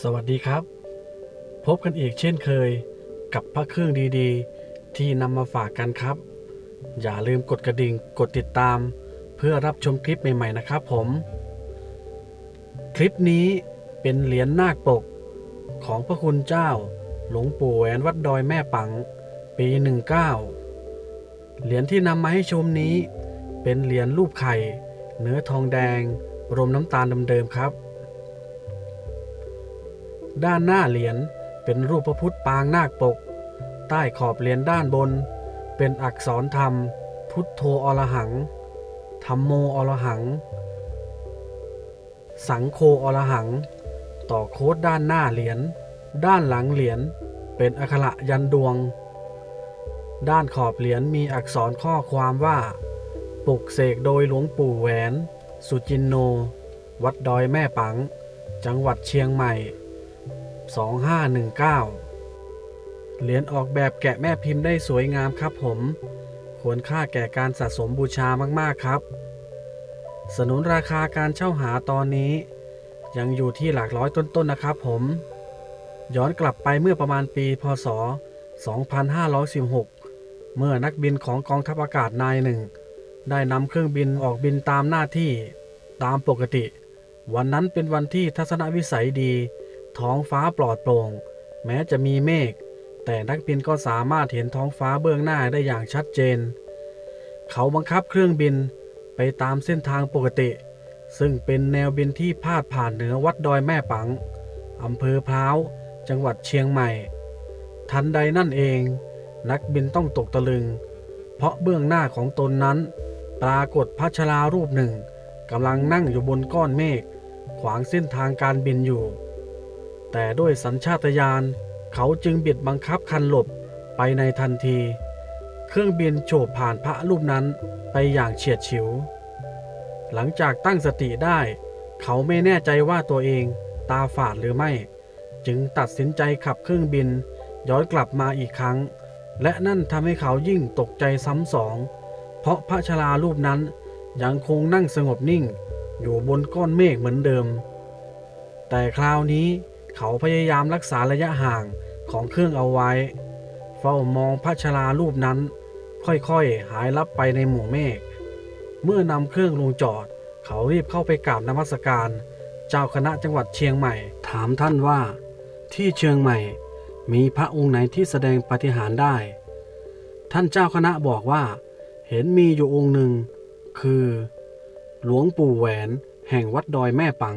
สวัสดีครับ พบกันอีกเช่นเคยกับพระเครื่องดีๆ ที่นำมาฝากกันครับ อย่าลืมกดกระดิ่งกดติดตาม เพื่อรับชมคลิปใหม่ๆนะครับผม คลิปนี้เป็นเหรียญนาคปกของพระคุณเจ้า หลวงปู่แหวนวัดดอยแม่ปัง ปี 19 เหรียญที่นำมาให้ชมนี้ เป็นเหรียญรูปไข่ เนื้อทองแดง รมน้ำตาลเดิมๆครับ ด้านหน้าเหรียญเป็นรูปพระพุทธปางนาคปก ใต้ขอบเหรียญด้านบน เป็นอักษรธรรม พุทโธอรหัง ธรรมโมอรหัง สังโฆอรหัง ต่อโค้ดด้านหน้าเหรียญด้านหลังเหรียญเป็นอักระยันดวง ด้านขอบเหรียญมีอักษรข้อความว่า ปลุกเสกโดยหลวงปู่แหวน สุจินโน วัดดอยแม่ปัง จังหวัดเชียงใหม่ 2519 เหรียญออกแบบแกะแม่พิมพ์ได้สวยงามครับผม ควรค่าแก่การสะสมบูชามากๆครับ สนุนราคาการเช่าหาตอนนี้ ยังอยู่ที่หลักร้อยต้นๆนะครับผม ย้อนกลับไปเมื่อประมาณปี พศ 2516 เมื่อนักบินของกองทัพอากาศนายหนึ่ง ได้นำเครื่องบินออกบินตามหน้าที่ตามปกติ วันนั้นเป็นวันที่ทัศนวิสัยดี ท้องฟ้าปลอดโปร่ง แม้จะมีเมฆ แต่นักบินก็สามารถเห็นท้องฟ้าเบื้องหน้าได้อย่างชัดเจน เขาบังคับเครื่องบินไปตามเส้นทางปกติ ซึ่งเป็นแนวบินที่พาดผ่านเหนือวัดดอยแม่ปังอำเภอพร้าว จังหวัดเชียงใหม่ ทันใดนั่นเอง นักบินต้องตกตะลึง เพราะเบื้องหน้าของตนนั้น ปรากฏพระชรารูปหนึ่งกำลังนั่งอยู่บนก้อนเมฆขวางเส้นทางการบินอยู่ แต่ด้วยสัญชาตญาณเขาจึงบิดบังคับคันหลบไปในทันที เครื่องบินโฉบผ่านพระรูปนั้นไปอย่างเฉียดฉิว หลังจากตั้งสติได้ เขาไม่แน่ใจว่าตัวเองตาฝาดหรือไม่ จึงตัดสินใจขับเครื่องบิน ย้อนกลับมาอีกครั้ง และนั่นทำให้เขายิ่งตกใจซ้ำสอง เพราะพระชรารูปนั้นยังคงนั่งสงบนิ่ง อยู่บนก้อนเมฆเหมือนเดิม แต่คราวนี้ เขาพยายามรักษาระยะห่างของเครื่องเอาไว้ เฝ้ามองพระชรารูปนั้น ค่อยๆ หายลับไปในหมู่เมฆ เมื่อนำเครื่องลงจอด เขารีบเข้าไปกราบนมัสการ เจ้าคณะจังหวัดเชียงใหม่ ถามท่านว่า ที่เชียงใหม่ มีพระองค์ไหนที่แสดงปฏิหารได้ ท่านเจ้าคณะบอกว่า เห็นมีอยู่องค์หนึ่ง คือ หลวงปู่แหวนแห่งวัดดอยแม่ปัง